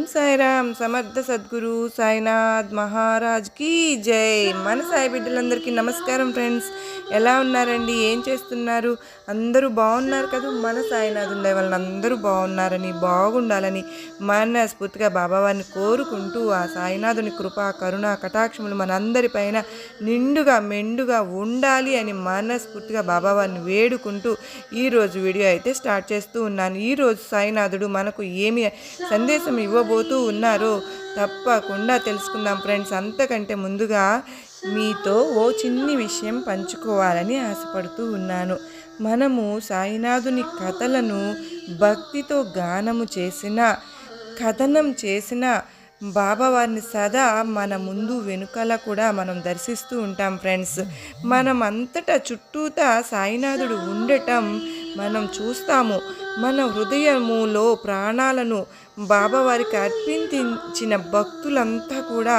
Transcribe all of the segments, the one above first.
ఓం సాయిరామ్ సమర్థ సద్గురు సాయినాథ్ మహారాజ్కి జై. మన సాయి బిడ్డలందరికీ నమస్కారం ఫ్రెండ్స్. ఎలా ఉన్నారండి? ఏం చేస్తున్నారు? అందరూ బాగున్నారు కదా? మన సాయినాథ్ ఉండే వాళ్ళని అందరూ బాగున్నారని బాగుండాలని మనస్ఫూర్తిగా బాబావారిని కోరుకుంటూ ఆ సాయినాథుని కృప కరుణ కటాక్షములు మనందరిపైన నిండుగా మెండుగా ఉండాలి అని మనస్ఫూర్తిగా బాబావారిని వేడుకుంటూ ఈరోజు వీడియో అయితే స్టార్ట్ చేస్తూ ఉన్నాను. ఈరోజు సాయినాథుడు మనకు ఏమి సందేశం రాబోతూ ఉన్నారో తప్పకుండా తెలుసుకుందాం ఫ్రెండ్స్. అంతకంటే ముందుగా మీతో ఓ చిన్ని విషయం పంచుకోవాలని ఆశపడుతూ ఉన్నాను. మనము సాయినాథుని కథలను భక్తితో గానము చేసిన కథనం చేసిన బాబావారిని సదా మన ముందు వెనుకల కూడా మనం దర్శిస్తూ ఉంటాం ఫ్రెండ్స్. మనం అంతటా చుట్టూతా సాయినాథుడు ఉండటం మనం చూస్తాము. మన హృదయములో ప్రాణాలను బాబావారికి అర్పించిన భక్తులంతా కూడా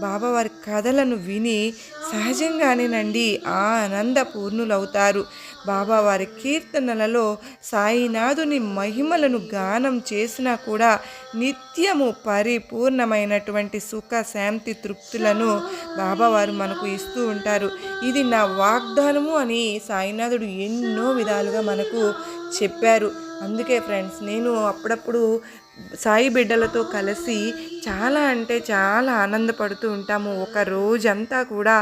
బాబావారి కథలను విని సహజంగానేనండి ఆనంద పూర్ణులవుతారు బాబావారి కీర్తనలలో సాయినాథుని మహిమలను గానం చేసినా కూడా నిత్యము పరిపూర్ణమైనటువంటి సుఖ శాంతి తృప్తులను బాబావారు మనకు ఇస్తూ ఉంటారు. ఇది నా వాగ్దానము అని సాయినాథుడు ఎన్నో విధాలుగా మనకు చెప్పారు. అందుకే ఫ్రెండ్స్ నేను అప్పుడప్పుడు సాయి బిడ్డలతో కలిసి చాలా అంటే చాలా ఆనందపడుతూ ఉంటాము. ఒక రోజంతా కూడా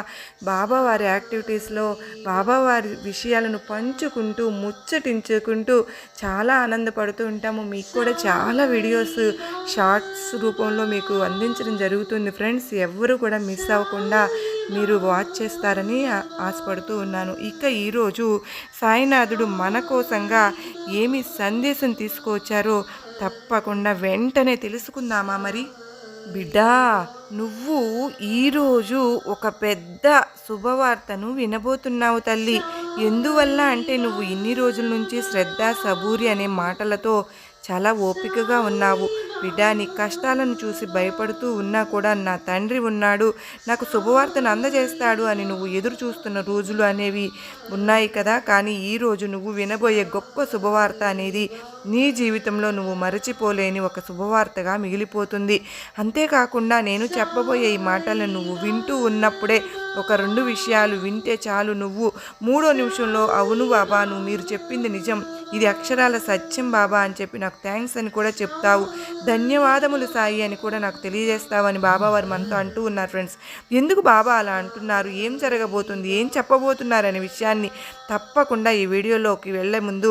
బాబావారి యాక్టివిటీస్లో బాబావారి విషయాలను పంచుకుంటూ ముచ్చటించుకుంటూ చాలా ఆనందపడుతూ ఉంటాము. మీకు కూడా చాలా వీడియోస్ షార్ట్స్ రూపంలో మీకు అందించడం జరుగుతుంది. ఫ్రెండ్స్ ఎవరు కూడా మిస్ అవ్వకుండా మీరు వాచ్ చేస్తారని ఆశపడుతూ ఉన్నాను. ఇక ఈరోజు సాయినాథుడు మన కోసంగా ఏమి సందేశం తీసుకువచ్చారో తప్పకుండా వెంటనే తెలుసుకుందామా మరి? బిడ్డా నువ్వు ఈరోజు ఒక పెద్ద శుభవార్తను వినబోతున్నావు తల్లి. ఎందువల్ల అంటే నువ్వు ఇన్ని రోజుల నుంచి శ్రద్ధ సబూరి అనే మాటలతో చాలా ఓపికగా ఉన్నావు. బిడ్డా నీ కష్టాలను చూసి భయపడుతూ ఉన్నా కూడా నా తండ్రి ఉన్నాడు నాకు శుభవార్తను అందజేస్తాడు అని నువ్వు ఎదురు చూస్తున్న రోజులు అనేవి ఉన్నాయి కదా. కానీ ఈరోజు నువ్వు వినబోయే గొప్ప శుభవార్త అనేది నీ జీవితంలో నువ్వు మరచిపోలేని ఒక శుభవార్తగా మిగిలిపోతుంది. అంతేకాకుండా నేను చెప్పబోయే ఈ మాటలను నువ్వు వింటూ ఉన్నప్పుడే ఒక రెండు విషయాలు వింటే చాలు నువ్వు. మూడో నిమిషంలో అవును బాబా నువ్వు మీరు చెప్పింది నిజం. ఇది అక్షరాల సత్యం బాబా అని చెప్పి నాకు థ్యాంక్స్ అని కూడా చెప్తావు. ధన్యవాదములు సాయి అని కూడా నాకు తెలియజేస్తావని బాబావారు బాబా వారు మనతో అంటూ ఉన్నారు ఫ్రెండ్స్. ఎందుకు బాబా అలా అంటున్నారు? ఏం జరగబోతుంది? ఏం చెప్పబోతున్నారు? అనే విషయాన్ని తప్పకుండా ఈ వీడియోలోకి వెళ్ళే ముందు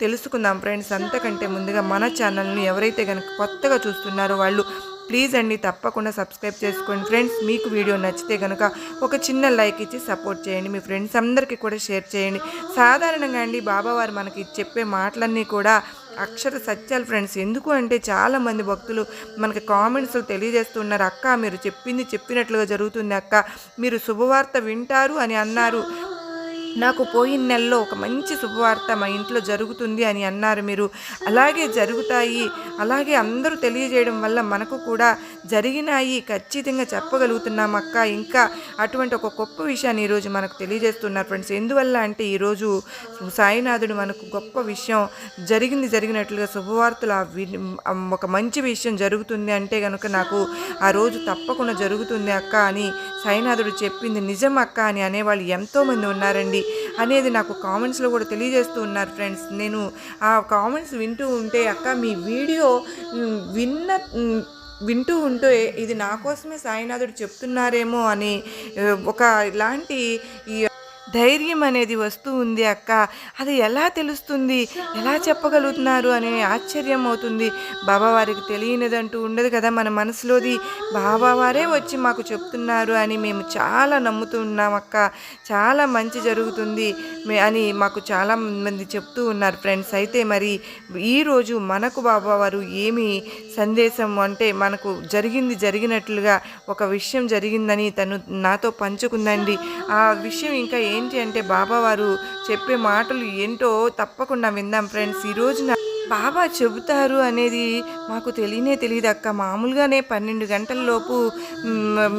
తెలుసుకుందాం ఫ్రెండ్స్. అంతకంటే ముందుగా మన ఛానల్ని ఎవరైతే కనుక కొత్తగా చూస్తున్నారో వాళ్ళు ప్లీజ్ అండి తప్పకుండా సబ్స్క్రైబ్ చేసుకోండి. ఫ్రెండ్స్ మీకు వీడియో నచ్చితే కనుక ఒక చిన్న లైక్ ఇచ్చి సపోర్ట్ చేయండి. మీ ఫ్రెండ్స్ అందరికీ కూడా షేర్ చేయండి. సాధారణంగా అండి బాబావారు మనకి చెప్పే మాటలన్నీ కూడా అక్షర సత్యాలు ఫ్రెండ్స్. ఎందుకు అంటే చాలామంది భక్తులు మనకి కామెంట్స్లో తెలియజేస్తున్నారు అక్క మీరు చెప్పింది చెప్పినట్లుగా జరుగుతుంది అక్క మీరు శుభవార్త వింటారు అని అన్నారు. నాకు పోయిన నెలలో ఒక మంచి శుభవార్త మా ఇంట్లో జరుగుతుంది అని అన్నారు మీరు. అలాగే జరుగుతాయి. అలాగే అందరూ తెలియజేయడం వల్ల మనకు కూడా జరిగినాయి. ఖచ్చితంగా చెప్పగలుగుతున్నాం అక్క. ఇంకా అటువంటి ఒక గొప్ప విషయాన్ని ఈరోజు మనకు తెలియజేస్తున్నారు ఫ్రెండ్స్. ఎందువల్ల అంటే ఈరోజు సాయినాథుడు మనకు గొప్ప విషయం జరిగింది జరిగినట్లుగా శుభవార్తలు ఒక మంచి విషయం జరుగుతుంది అంటే కనుక నాకు ఆ రోజు తప్పకుండా జరుగుతుంది అక్క అని సాయినాథుడు చెప్పింది నిజం అక్క అని అనేవాళ్ళు ఎంతోమంది ఉన్నారండి. అనేది నాకు కామెంట్స్లో కూడా తెలియజేస్తూ ఉన్నారు ఫ్రెండ్స్. నేను ఆ కామెంట్స్ వింటూ ఉంటే అక్క మీ వీడియో విన్న వింటూ ఉంటే ఇది నా కోసమే సాయినాథుడు చెప్తున్నారేమో అని ఒక ఇలాంటి ఈ ధైర్యం అనేది వస్తూ ఉంది అక్క. అది ఎలా తెలుస్తుంది? ఎలా చెప్పగలుగుతున్నారు అనే ఆశ్చర్యం అవుతుంది. బాబావారికి తెలియనిదంటూ ఉండదు కదా మన మనసులోది. బాబావారే వచ్చి మాకు చెప్తున్నారు అని మేము చాలా నమ్ముతూ ఉన్నాం అక్క. చాలా మంచి జరుగుతుంది అని మాకు చాలా మంది చెప్తూ ఉన్నారు ఫ్రెండ్స్. అయితే మరి ఈరోజు మనకు బాబావారు ఏమి సందేశం అంటే మనకు జరిగింది జరిగినట్లుగా ఒక విషయం జరిగిందని తను నాతో పంచుకుందండి. ఆ విషయం ఇంకా ఏంటి అంటే బాబావారు చెప్పే మాటలు ఏంటో తప్పకుండా విందాం ఫ్రెండ్స్. ఈ రోజున బాబా చెబుతారు అనేది మాకు తెలియనే తెలియదు అక్క. మామూలుగానే పన్నెండు గంటలలోపు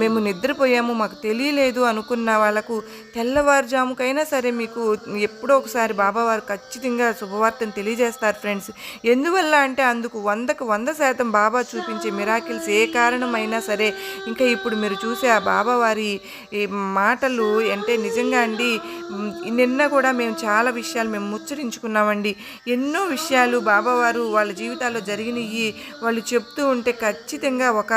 మేము నిద్రపోయాము. మాకు తెలియలేదు అనుకున్న వాళ్ళకు తెల్లవారుజాముకైనా సరే మీకు ఎప్పుడో ఒకసారి బాబా వారు ఖచ్చితంగా శుభవార్తను తెలియజేస్తారు ఫ్రెండ్స్. ఎందువల్ల అంటే అందుకు వందకు వంద శాతం బాబా చూపించే మిరాకిల్స్ ఏ కారణమైనా సరే ఇంకా ఇప్పుడు మీరు చూసే ఆ బాబావారి మాటలు అంటే నిజంగా అండి నిన్న కూడా మేము చాలా విషయాలు మేము ముచ్చరించుకున్నామండి ఎన్నో విషయాలు బాబావారు వాళ్ళ జీవితాల్లో జరిగినవి వాళ్ళు చెప్తూ ఉంటే ఖచ్చితంగా ఒక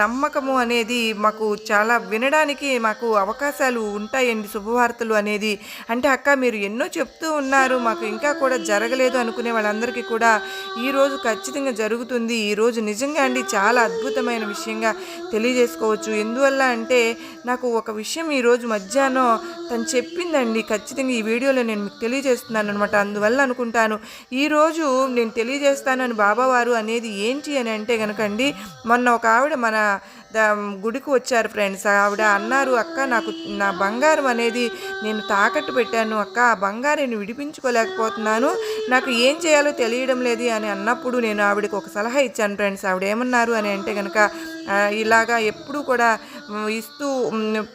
నమ్మకము అనేది మాకు చాలా వినడానికి మాకు అవకాశాలు ఉంటాయండి శుభవార్తలు అనేది. అంటే అక్క మీరు ఎన్నో చెప్తూ ఉన్నారు మాకు ఇంకా కూడా జరగలేదు అనుకునే వాళ్ళందరికీ కూడా ఈరోజు ఖచ్చితంగా జరుగుతుంది. ఈరోజు నిజంగా అండి చాలా అద్భుతమైన విషయంగా తెలియజేసుకోవచ్చు. ఎందువల్ల అంటే నాకు ఒక విషయం ఈరోజు మధ్యాహ్నం తను చెప్పిందండి ఖచ్చితంగా ఈ వీడియోలో నేను మీకు తెలియజేస్తున్నాను అనమాట అందువల్ల అనుకుంటాను ఈరోజు నేను తెలియజేస్తాను అని బాబావారు అనేది ఏంటి అని అంటే కనుకండి మొన్న ఒక ఆవిడ మన గుడికి వచ్చారు ఫ్రెండ్స్. ఆవిడ అన్నారు అక్క నాకు నా బంగారం అనేది నేను తాకట్టు పెట్టాను అక్క ఆ బంగారాన్ని విడిపించుకోలేకపోతున్నాను. నాకు ఏం చేయాలో తెలియడం లేదు అని అన్నప్పుడు నేను ఆవిడకి ఒక సలహా ఇచ్చాను ఫ్రెండ్స్. ఆవిడ ఏమన్నారు అని అంటే కనుక ఇలాగా ఎప్పుడూ కూడా ఇస్తూ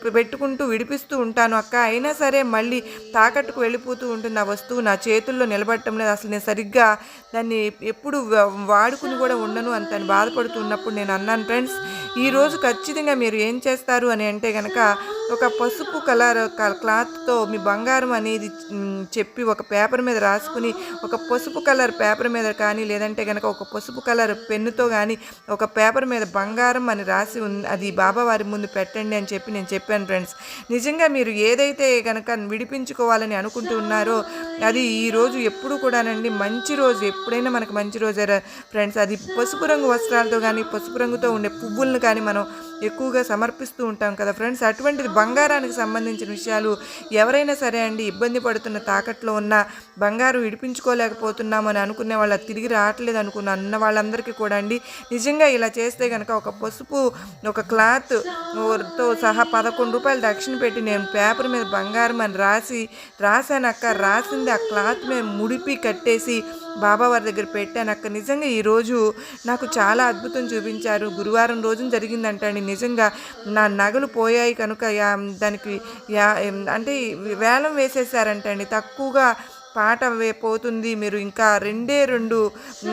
పెట్టుకుంటూ విడిపిస్తూ ఉంటాను. అక్క అయినా సరే మళ్ళీ తాకట్టుకు వెళ్ళిపోతూ ఉంటుంది ఆ వస్తువు నా చేతుల్లో నిలబడటం లేదు. అసలు నేను సరిగ్గా దాన్ని ఎప్పుడు వాడుకుని కూడా ఉండను అని తను బాధపడుతున్నప్పుడు నేను అన్నాను ఫ్రెండ్స్ ఈరోజు ఖచ్చితంగా మీరు ఏం చేస్తారు? అని అంటే కనుక ఒక పసుపు కలర్ క- క్లాత్తో మీ బంగారం అనేది చెప్పి ఒక పేపర్ మీద రాసుకుని ఒక పసుపు కలర్ పేపర్ మీద కానీ లేదంటే కనుక ఒక పసుపు కలర్ పెన్నుతో కానీ ఒక పేపర్ మీద బంగారం అని రాసి ఉంది అది బాబావారి ముందు పెట్టండి అని చెప్పి నేను చెప్పాను ఫ్రెండ్స్. నిజంగా మీరు ఏదైతే కనుక విడిపించుకోవాలని అనుకుంటూ ఉన్నారో అది ఈ రోజు ఎప్పుడు కూడానండి మంచి రోజు. ఎప్పుడైనా మనకు మంచి రోజే ఫ్రెండ్స్ అది పసుపు రంగు వస్త్రాలతో కానీ పసుపు రంగుతో ఉండే పువ్వులను కానీ మనం ఎక్కువగా సమర్పిస్తూ ఉంటాం కదా ఫ్రెండ్స్. అటువంటిది బంగారానికి సంబంధించిన విషయాలు ఎవరైనా సరే అండి ఇబ్బంది పడుతున్న తాకట్లో ఉన్న బంగారం విడిపించుకోలేకపోతున్నామని అనుకునే వాళ్ళ తిరిగి రావట్లేదు అనుకున్న అన్న వాళ్ళందరికీ కూడా అండి. నిజంగా ఇలా చేస్తే కనుక ఒక పసుపు ఒక క్లాత్తో సహా పదకొండు రూపాయలు దక్షిణ పెట్టి నేను పేపర్ మీద బంగారం అని రాసి రాశాను అక్క రాసింది ఆ క్లాత్ మీద ముడిపి కట్టేసి బాబా వారి దగ్గర పెట్టాను. అక్క నిజంగా ఈరోజు నాకు చాలా అద్భుతం చూపించారు. గురువారం రోజున జరిగిందంటండి. నిజంగా నా నగలు పోయాయి కనుక దానికి యా అంటే వేలం వేసేసారంటండి. తక్కువగా పాట వే- పోతుంది మీరు ఇంకా రెండే రెండు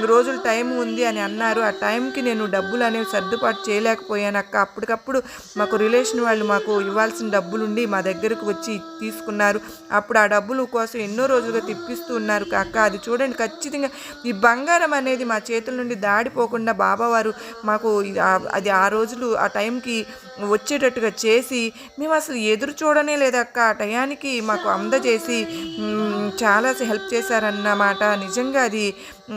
రోజులు టైం ఉంది అని అన్నారు. ఆ టైంకి నేను డబ్బులు అనేవి సర్దుబాటు చేయలేకపోయాను అక్క. అప్పటికప్పుడు మాకు రిలేషన్ వాళ్ళు మాకు ఇవ్వాల్సిన డబ్బులుండి మా దగ్గరకు వచ్చి తీసుకున్నారు. అప్పుడు ఆ డబ్బులు కోసం ఎన్నో రోజులుగా తిప్పిస్తూ ఉన్నారు అక్క. అది చూడండి ఖచ్చితంగా ఈ బంగారం అనేది మా చేతుల నుండి దాడిపోకుండా బాబావారు మాకు అది ఆ రోజులు ఆ టైంకి వచ్చేటట్టుగా చేసి మేము అసలు ఎదురు చూడనే లేదక్క ఆ టయానికి మాకు అందజేసి చాలా చాలా హెల్ప్ చేశారన్నమాట నిజంగా అది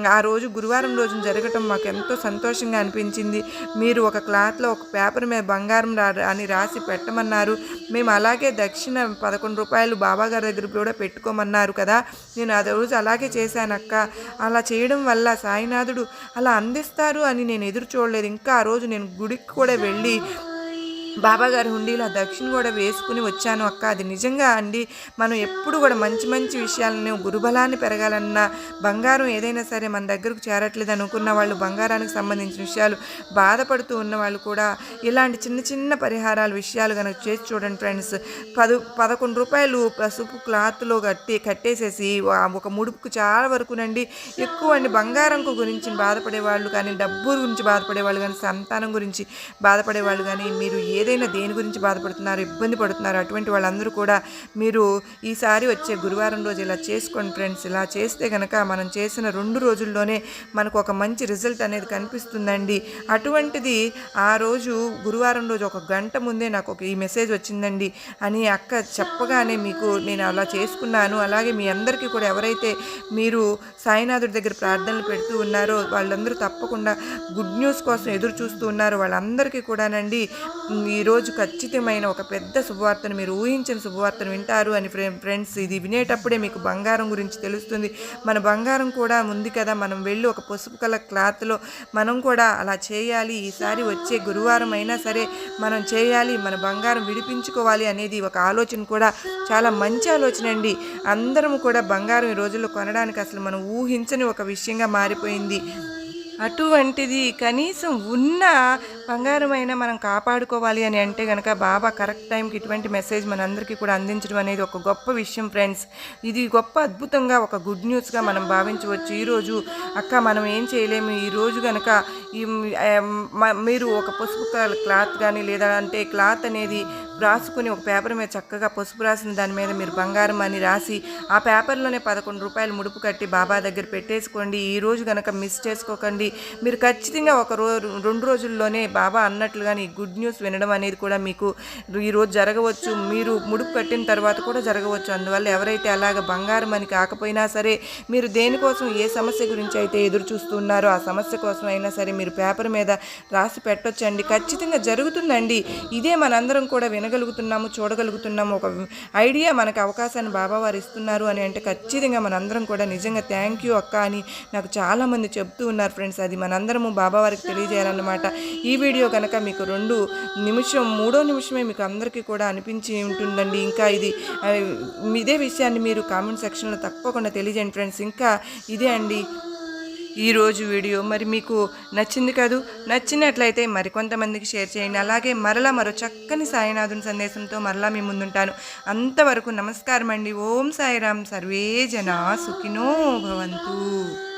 ఆ రోజు గురువారం రోజున జరగటం మాకు ఎంతో సంతోషంగా అనిపించింది. మీరు ఒక క్లాత్లో ఒక పేపర్ మీద బంగారం రా అని రాసి పెట్టమన్నారు. మేము అలాగే దక్షిణ పదకొండు రూపాయలు బాబాగారి దగ్గర కూడా పెట్టుకోమన్నారు కదా. నేను ఆ రోజు అలాగే చేశానక్క. అలా చేయడం వల్ల సాయినాథుడు అలా అందిస్తారు అని నేను ఎదురు చూడలేదు. ఇంకా ఆ రోజు నేను గుడికి కూడా వెళ్ళి బాబాగారి హుండీలో ఆ దక్షిణ కూడా వేసుకుని వచ్చాను అక్క. అది నిజంగా అండి. మనం ఎప్పుడు కూడా మంచి మంచి విషయాలను గురుబలాన్ని పెరగాలన్నా బంగారం ఏదైనా సరే మన దగ్గరకు చేరట్లేదు అనుకున్న వాళ్ళు బంగారానికి సంబంధించిన విషయాలు బాధపడుతూ ఉన్న వాళ్ళు కూడా ఇలాంటి చిన్న చిన్న పరిహారాల విషయాలు కనుక చేసి చూడండి ఫ్రెండ్స్. పదు పదకొండు రూపాయలు పసుపు క్లాత్లో కట్టి కట్టేసేసి ఒక ముడుపుకు చాలా వరకునండి ఎక్కువ అండి బంగారంకు గురించి బాధపడే వాళ్ళు కానీ డబ్బు గురించి బాధపడే వాళ్ళు కానీ సంతానం గురించి బాధపడే వాళ్ళు కానీ మీరు ఏ ఏదైనా దేని గురించి బాధపడుతున్నారు ఇబ్బంది పడుతున్నారు అటువంటి వాళ్ళందరూ కూడా మీరు ఈసారి వచ్చే గురువారం రోజు ఇలా చేసుకోండి ఫ్రెండ్స్. ఇలా చేస్తే కనుక మనం చేసిన రెండు రోజుల్లోనే మనకు ఒక మంచి రిజల్ట్ అనేది కనిపిస్తుందండి. అటువంటిది ఆ రోజు గురువారం రోజు ఒక గంట ముందే నాకు ఒక ఈ మెసేజ్ వచ్చిందండి అని అక్క చెప్పగానే మీకు నేను అలా చేసుకున్నాను. అలాగే మీ అందరికీ కూడా ఎవరైతే మీరు సాయినాథుడి దగ్గర ప్రార్థనలు పెడుతూ ఉన్నారో వాళ్ళందరూ తప్పకుండా గుడ్ న్యూస్ కోసం ఎదురు చూస్తూ ఉన్నారో వాళ్ళందరికీ కూడానండి ఈరోజు ఖచ్చితమైన ఒక పెద్ద శుభవార్తను మీరు ఊహించిన శుభవార్తను వింటారు అని ఫ్రెండ్స్ ఇది వినేటప్పుడే మీకు బంగారం గురించి తెలుస్తుంది. మన బంగారం కూడా ఉంది కదా మనం వెళ్ళి ఒక పసుపు కలర్ క్లాత్లో మనం కూడా అలా చేయాలి. ఈసారి వచ్చే గురువారం అయినా సరే మనం చేయాలి మన బంగారం విడిపించుకోవాలి అనేది ఒక ఆలోచన కూడా చాలా మంచి ఆలోచన అండి. అందరం కూడా బంగారం ఈ రోజుల్లో కొనడానికి అసలు మనం ఊహించని ఒక విషయంగా మారిపోయింది. అటువంటిది కనీసం ఉన్న బంగారమైనా మనం కాపాడుకోవాలి అని అంటే కనుక బాబా కరెక్ట్ టైంకి ఇటువంటి మెసేజ్ మనందరికీ కూడా అందించడం అనేది ఒక గొప్ప విషయం ఫ్రెండ్స్. ఇది గొప్ప అద్భుతంగా ఒక గుడ్ న్యూస్గా మనం భావించవచ్చు. ఈరోజు అక్క మనం ఏం చేయలేము. ఈ రోజు కనుక ఈ మీరు ఒక పసుపు క్లాత్ కానీ లేదా అంటే క్లాత్ అనేది రాసుకుని ఒక పేపర్ మీద చక్కగా పసుపు రాసిన దాని మీద మీరు బంగారం అని రాసి ఆ పేపర్లోనే పదకొండు రూపాయలు ముడుపు కట్టి బాబా దగ్గర పెట్టేసుకోండి. ఈ రోజు కనుక మిస్ చేసుకోకండి. మీరు ఖచ్చితంగా ఒక రోజు రెండు రోజుల్లోనే బాబా అన్నట్లుగానే గుడ్ న్యూస్ వినడం అనేది కూడా మీకు ఈ రోజు జరగవచ్చు. మీరు ముడుపు కట్టిన తర్వాత కూడా జరగవచ్చు. అందువల్ల ఎవరైతే అలాగ బంగారం అని కాకపోయినా సరే మీరు దేనికోసం ఏ సమస్య గురించి అయితే ఎదురు చూస్తున్నారో ఆ సమస్య కోసం అయినా సరే మీరు పేపర్ మీద రాసి పెట్టొచ్చండి. ఖచ్చితంగా జరుగుతుందండి. ఇదే మనందరం కూడా వినగలుగుతున్నాము చూడగలుగుతున్నాము. ఒక ఐడియా మనకు అవకాశాన్ని బాబా వారు ఇస్తున్నారు అని అంటే ఖచ్చితంగా మనందరం కూడా నిజంగా థ్యాంక్ యూ అక్క అని నాకు చాలామంది చెప్తూ ఉన్నారు ఫ్రెండ్స్ అది మనందరము బాబా వారికి తెలియజేయాలన్నమాట. ఈ వీడియో కనుక మీకు రెండు నిమిషం మూడో నిమిషమే మీకు అందరికీ కూడా అనిపించి ఉంటుందండి. ఇంకా ఇది ఇదే విషయాన్ని మీరు కామెంట్ సెక్షన్లో తప్పకుండా తెలియజేయండి ఫ్రెండ్స్ ఇంకా ఇదే అండి. ఈరోజు వీడియో మరి మీకు నచ్చింది కదూ నచ్చినట్లయితే మరికొంతమందికి షేర్ చేయండి. అలాగే మరలా మరో చక్కని సాయినాథుని సందేశంతో మరలా మీ ముందుంటాను. అంతవరకు నమస్కారం అండి ఓం సాయిరామ్. సర్వే జనా సుఖినో భవంతు.